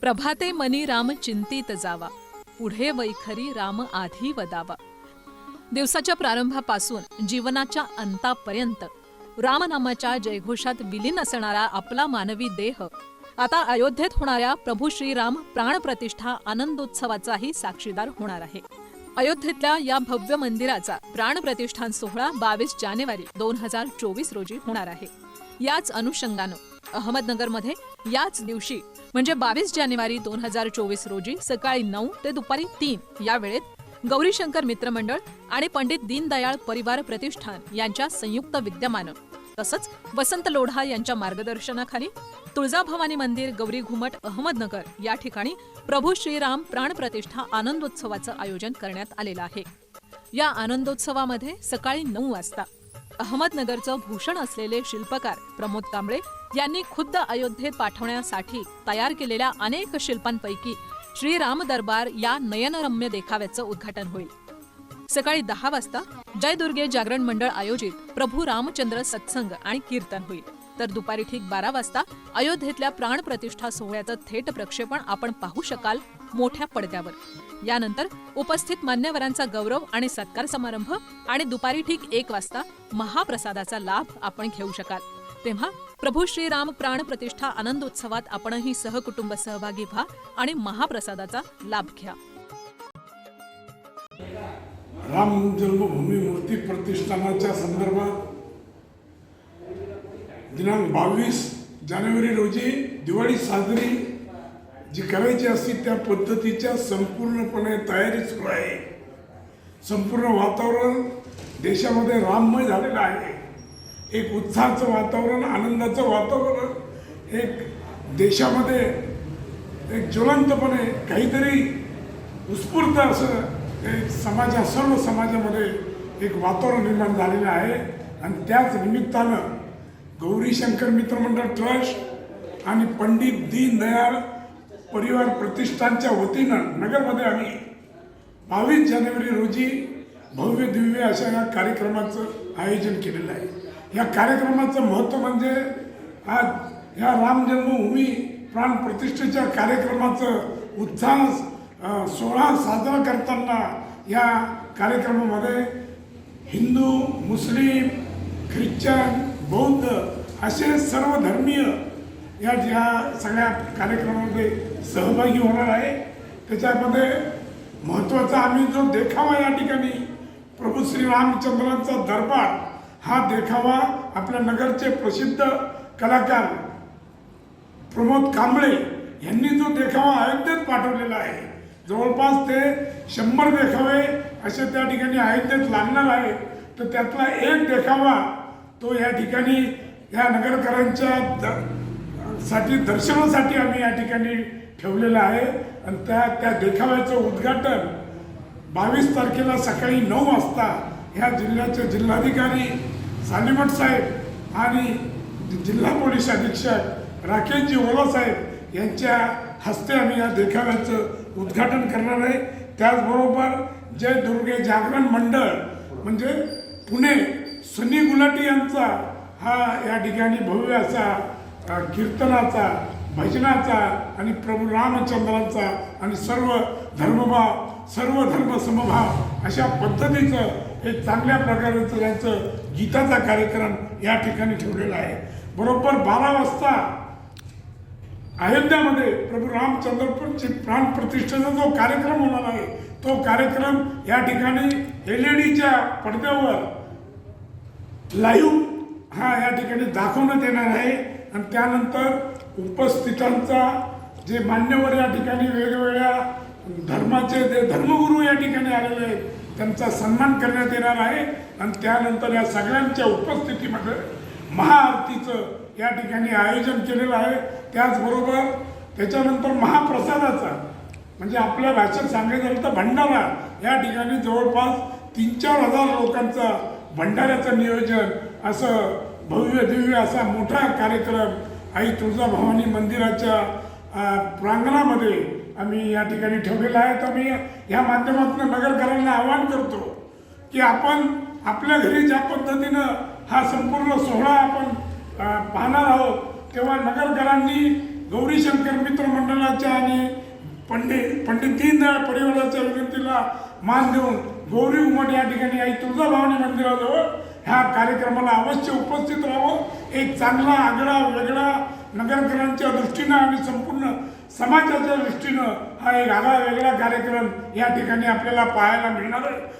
प्रभाते मनी राम चिंतित जावा पुढे वैखरी राम आधी वदावा. दिवसाच्या प्रारंभापासून जीवनाच्या अंतापर्यंत रामनामाच्या जयघोषात विलीन असणारा आपला मानवी देह आता अयोध्येत होणाऱ्या प्रभू श्रीराम प्राणप्रतिष्ठा आनंदोत्सवाचाही साक्षीदार होणार आहे. अयोध्येतल्या या भव्य मंदिराचा प्राणप्रतिष्ठान सोहळा बावीस जानेवारी दोन हजार चोवीस रोजी होणार आहे. याच अनुषंगानं अहमदनगरमध्ये याच दिवशी म्हणजे बावीस जानेवारी दोन हजार चोवीस रोजी सकाळी नऊ ते दुपारी तीन या वेळेत गौरीशंकर मित्रमंडळ आणि पंडित दीनदयाळ परिवार प्रतिष्ठान यांच्या संयुक्त विद्यमानं तसंच वसंत लोढा यांच्या मार्गदर्शनाखाली तुळजाभवानी मंदिर गौरी घुमट अहमदनगर या ठिकाणी प्रभू श्रीराम प्राणप्रतिष्ठा आनंदोत्सवाचं आयोजन करण्यात आलेलं आहे. या आनंदोत्सवामध्ये सकाळी नऊ वाजता अहमदनगरचं भूषण असलेले शिल्पकार प्रमोद कांबळे यांनी खुद्द अयोध्येत पाठवण्यासाठी तयार केलेल्या अनेक शिल्पांपैकी श्रीराम दरबार या नयनरम्य देखाव्याचं उद्घाटन होईल. सकाळी दहा वाजता जय दुर्गे जागरण मंडळ आयोजित प्रभू रामचंद्र सत्संग आणि कीर्तन होईल. तर दुपारी ठीक बारा वाजता अयोध्येतल्या प्राण प्रतिष्ठा सोहळ्याचं थेट प्रक्षेपण आपण पाहू शकाल मोठ्या पडद्यावर. यानंतर उपस्थित मान्यवरांचा गौरव आणि सत्कार समारंभ आणि दुपारी ठीक एक वाजता महाप्रसादाचा लाभ आपण घेऊ शकाल. तेव्हा प्रभू श्रीराम प्राण प्रतिष्ठा आनंदोत्सवात आपणही सहकुटुंब सहभागी व्हा आणि महाप्रसादाचा लाभ घ्या. राम जन्मभूमी मूर्ती प्रतिष्ठानाच्या संदर्भात दिनांक बावीस जानेवारी रोजी दिवाळी साजरी जी करायची असते त्या पद्धतीच्या संपूर्णपणे तयारी सुरू आहे. संपूर्ण वातावरण देशामध्ये राममय झालेलं आहे. एक उत्साहाचं वातावरण आनंदाचं वातावरण एक देशामध्ये एक ज्वलंतपणे काहीतरी उत्स्फूर्त असं एक समाजा सर्व समाजामध्ये एक वातावरण निर्माण झालेलं आहे. आणि त्याच निमित्तानं गौरीशंकर मित्रमंडळ ट्रस्ट आणि पंडित दीनदयाळ परिवार प्रतिष्ठानच्या वतीनं नगरमध्ये आम्ही बावीस जानेवारी रोजी भव्य दिव्य अशा या कार्यक्रमाचं आयोजन केलेलं आहे. या कार्यक्रमाचं महत्त्व म्हणजे आज या राम जन्मभूमी प्राण प्रतिष्ठेच्या कार्यक्रमाचं उत्साह सोहळा साजरा करताना या कार्यक्रमामध्ये हिंदू मुस्लिम ख्रिश्चन बौद्ध असे सर्व धर्मीय या ज्या सगळ्या कार्यक्रमामध्ये सहभागी होणार आहे. त्याच्यामध्ये महत्त्वाचा आम्ही जो देखावा या ठिकाणी प्रभू श्रीरामचंद्रांचा दरबार हा देखावा आपल्या नगरचे प्रसिद्ध कलाकार प्रमोद कांबळे यांनी जो देखावा अयोध्येत पाठवलेला आहे. जवळपास ते शंभर देखावे असे त्या ठिकाणी अयोध्येत लागणार आहे. तर त्यातला एक देखावा तो या ठिकाणी या नगरकरांच्या द साठी दर्शनासाठी आम्ही या ठिकाणी ठेवलेलं आहे. आणि त्या त्या देखाव्याचं उद्घाटन बावीस तारखेला सकाळी नऊ वाजता ह्या जिल्ह्याचे जिल्हाधिकारी सालीमठ साहेब आणि जिल्हा पोलीस अधीक्षक राकेशजी ओला साहेब यांच्या हस्ते आम्ही या देखाव्याचं उद्घाटन करणार आहे. त्याचबरोबर जय दुर्गे जागरण मंडळ म्हणजे पुणे सनी गुलाटी यांचा हा या ठिकाणी भव्य असा कीर्तनाचा भजनाचा आणि प्रभू रामचंद्रांचा आणि सर्व धर्मभाव सर्व धर्म समभाव अशा पद्धतीचं हे चांगल्या प्रकारचं यांचं गीताचा कार्यक्रम या ठिकाणी ठेवलेला आहे. बरोबर बारा वाजता अयोध्यामध्ये प्रभू रामचंद्रपूरची प्राण प्रतिष्ठेचा जो कार्यक्रम होणार आहे तो कार्यक्रम या ठिकाणी एल ई डीच्या पडद्यावर लाईव्ह हा या ठिकाणी दाखवण्यात येणार आहे. आणि त्यानंतर उपस्थितांचा जे मान्यवर या ठिकाणी वेगवेगळ्या धर्माचे जे धर्मगुरू या ठिकाणी आलेले आहेत त्यांचा सन्मान करण्यात येणार आहे. आणि त्यानंतर या सगळ्यांच्या उपस्थितीमध्ये महाआरतीचं या ठिकाणी आयोजन केलेलं आहे. त्याचबरोबर त्याच्यानंतर महाप्रसादाचा म्हणजे आपल्या भाषेत सांगायचं झालं तर भंडारा या ठिकाणी जवळपास तीन चार हजार लोकांचा भंडाऱ्याचं नियोजन असं भव्य दिव्य असा मोठा कार्यक्रम आई तुळजाभवानी मंदिराच्या प्रांगणामध्ये आम्ही या ठिकाणी ठेवलेला आहे. तर मी या माध्यमातून नगरकरांना आवाहन करतो की आपण आपल्या घरी ज्या पद्धतीनं हा संपूर्ण सोहळा आपण पाहणार आहोत तेव्हा नगरकरांनी गौरीशंकर मित्र मंडळाच्या आणि पंडित पंडित दीनदयाळ परिवाराच्या विनंतीला मान देऊन गौरी उमट या ठिकाणी आई तुळजाभवानी मंदिराजवळ ह्या कार्यक्रमाला अवश्य उपस्थित राहावं. एक चांगला आगळा वेगळा नगरकरांच्या दृष्टीनं आणि संपूर्ण समाजाच्या दृष्टीनं हा एक आगळा वेगळा कार्यक्रम या ठिकाणी आपल्याला पाहायला मिळणार आहे.